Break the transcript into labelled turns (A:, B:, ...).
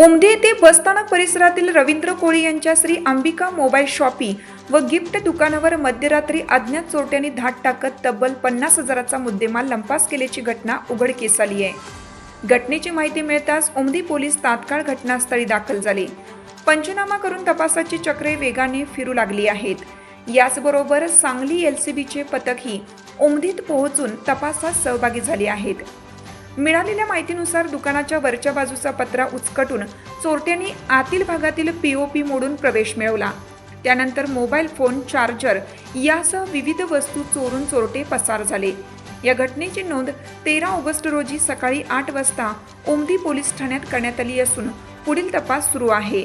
A: उमदी येथे बसस्थानक परिसरातील रवींद्र कोळी यांच्या श्री अंबिका मोबाईल शॉपी व गिफ्ट दुकानावर मध्यरात्री अज्ञात चोरट्यांनी धाड टाकत तब्बल पन्नास हजाराचा मुद्देमाल लंपास केल्याची घटना उघडकीस आली आहे. घटनेची माहिती मिळताच उमदी पोलीस तात्काळ घटनास्थळी दाखल झाले. पंचनामा करून तपासाची चक्रे वेगाने फिरू लागली आहेत. याचबरोबर सांगली एलसीबीचे पथकही उमदीत पोहोचून तपासात सहभागी झाले आहेत. मिळालेल्या माहितीनुसार दुकानाच्या वरच्या बाजूचा पत्रा उचकटून चोरट्यांनी आतील भागातील पीओपी मोडून प्रवेश मिळवला. त्यानंतर मोबाईल फोन चार्जर यासह विविध वस्तू चोरून चोरटे पसार झाले. या घटनेची नोंद तेरा ऑगस्ट रोजी सकाळी आठ वाजता ओमदी पोलीस ठाण्यात करण्यात आली असून पुढील तपास सुरू आहे.